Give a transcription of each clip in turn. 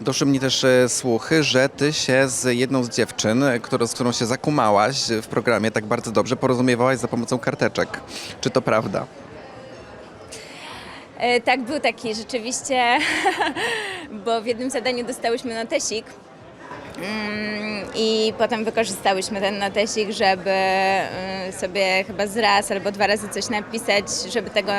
Doszły mnie też e, słuchy, że ty się z jedną z dziewczyn, e, którą, z którą się zakumałaś w programie tak bardzo dobrze, porozumiewałaś za pomocą karteczek. Czy to prawda? E, tak, był taki rzeczywiście, bo w jednym zadaniu dostałyśmy notesik mm, i potem wykorzystałyśmy ten notesik, żeby y, sobie chyba z raz albo dwa razy coś napisać, żeby tego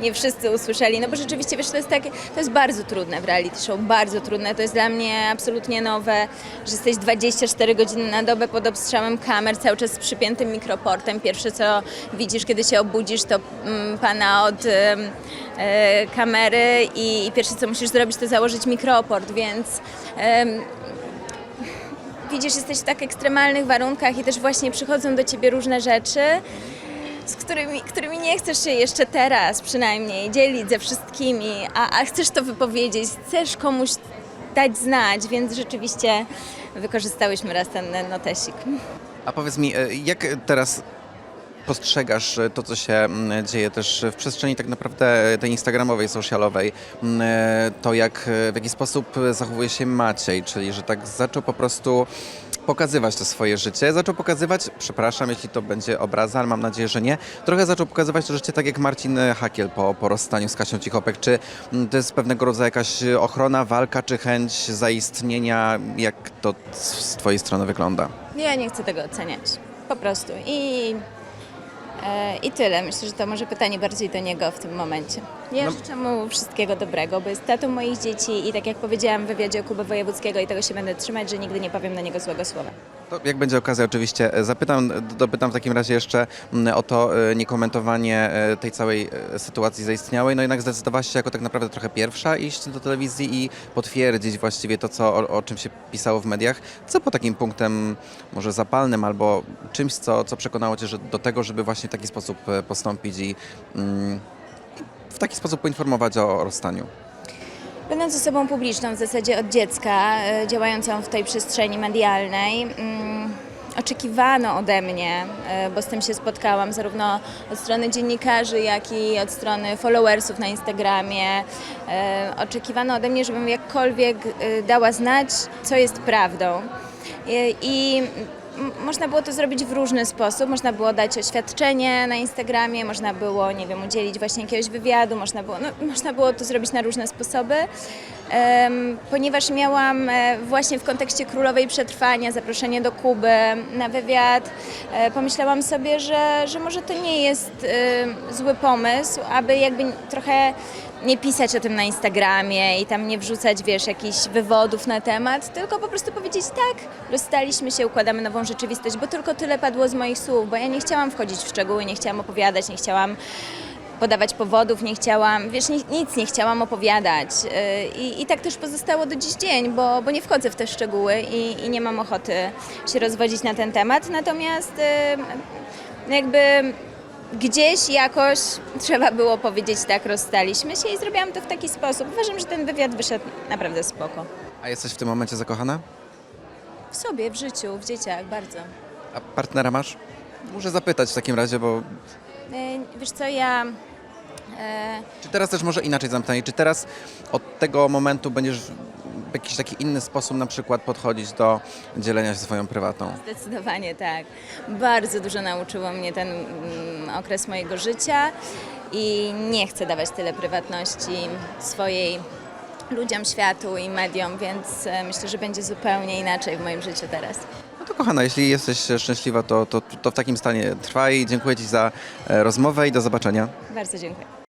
nie wszyscy usłyszeli, no bo rzeczywiście, wiesz, to jest takie, to jest bardzo trudne w reality show, bardzo trudne, to jest dla mnie absolutnie nowe, że jesteś 24 godziny na dobę pod obstrzałem kamer, cały czas z przypiętym mikroportem, pierwsze co widzisz, kiedy się obudzisz, to mm, pana od e, kamery i, i pierwsze co musisz zrobić, to założyć mikroport, więc em, widzisz, jesteś w tak ekstremalnych warunkach i też właśnie przychodzą do ciebie różne rzeczy, którymi, którymi nie chcesz się jeszcze teraz przynajmniej dzielić ze wszystkimi, a, a chcesz to wypowiedzieć, chcesz komuś dać znać, więc rzeczywiście wykorzystałyśmy raz ten notesik. A powiedz mi, e, jak teraz postrzegasz to, co się mm, dzieje też w przestrzeni tak naprawdę tej instagramowej, socialowej, mm, to jak, e, w jaki sposób zachowuje się Maciej, czyli że tak zaczął po prostu pokazywać to swoje życie, zaczął pokazywać, przepraszam, jeśli to będzie obraza, ale mam nadzieję, że nie, trochę zaczął pokazywać to życie tak jak Marcin Hakiel po, po rozstaniu z Kasią Cichopek. Czy mm, to jest pewnego rodzaju jakaś ochrona, walka, czy chęć zaistnienia? Jak to z twojej strony wygląda? Ja nie chcę tego oceniać, po prostu. I, i tyle. Myślę, że to może pytanie bardziej do niego w tym momencie. Ja No- życzę mu wszystkiego dobrego, bo jest tatą moich dzieci i tak jak powiedziałam w wywiadzie Kuby Wojewódzkiego i tego się będę trzymać, że nigdy nie powiem na niego złego słowa. To jak będzie okazja, oczywiście e, zapytam, dopytam w takim razie jeszcze o to e, niekomentowanie e, tej całej sytuacji zaistniałej. No jednak zdecydowałaś się jako tak naprawdę trochę pierwsza iść do telewizji i potwierdzić właściwie to, co, o, o czym się pisało w mediach. Co po takim punktem może zapalnym albo czymś, co, co przekonało cię że do tego, żeby właśnie w taki sposób postąpić i mm, w taki sposób poinformować o rozstaniu? Będąc osobą publiczną w zasadzie od dziecka, e, działającą w tej przestrzeni medialnej, mm, oczekiwano ode mnie, e, bo z tym się spotkałam zarówno od strony dziennikarzy, jak i od strony followersów na Instagramie, e, oczekiwano ode mnie, żebym jakkolwiek dała znać, co jest prawdą. I, można było to zrobić w różny sposób. Można było dać oświadczenie na Instagramie, można było, nie wiem, udzielić właśnie jakiegoś wywiadu, można było, no, można było to zrobić na różne sposoby. Em, ponieważ miałam e, właśnie w kontekście Królowej Przetrwania zaproszenie do Kuby na wywiad, e, pomyślałam sobie, że, że może to nie jest e, zły pomysł, aby jakby trochę nie pisać o tym na Instagramie i tam nie wrzucać, wiesz, jakichś wywodów na temat, tylko po prostu powiedzieć tak, rozstaliśmy się, układamy nową rzeczywistość, bo tylko tyle padło z moich słów, bo ja nie chciałam wchodzić w szczegóły, nie chciałam opowiadać, nie chciałam podawać powodów, nie chciałam, wiesz, ni- nic nie chciałam opowiadać. Yy, I, I tak też pozostało do dziś dzień, bo, bo nie wchodzę w te szczegóły i, i nie mam ochoty się rozwodzić na ten temat. Natomiast yy, jakby gdzieś jakoś trzeba było powiedzieć tak, rozstaliśmy się i zrobiłam to w taki sposób. Uważam, że ten wywiad wyszedł naprawdę spoko. A jesteś w tym momencie zakochana? W sobie, w życiu, w dzieciach, bardzo. A partnera masz? Muszę zapytać w takim razie, bo Yy, Wiesz co, ja... e, Czy teraz też może inaczej zapytanie, czy teraz od tego momentu będziesz w jakiś taki inny sposób na przykład podchodzić do dzielenia się swoją prywatną? Zdecydowanie tak. Bardzo dużo nauczyło mnie ten mm, okres mojego życia i nie chcę dawać tyle prywatności swojej ludziom, światu i mediom, więc e, myślę, że będzie zupełnie inaczej w moim życiu teraz. No to kochana, jeśli jesteś szczęśliwa, to, to, to w takim stanie trwaj. Dziękuję Ci za e, rozmowę i do zobaczenia. Bardzo dziękuję.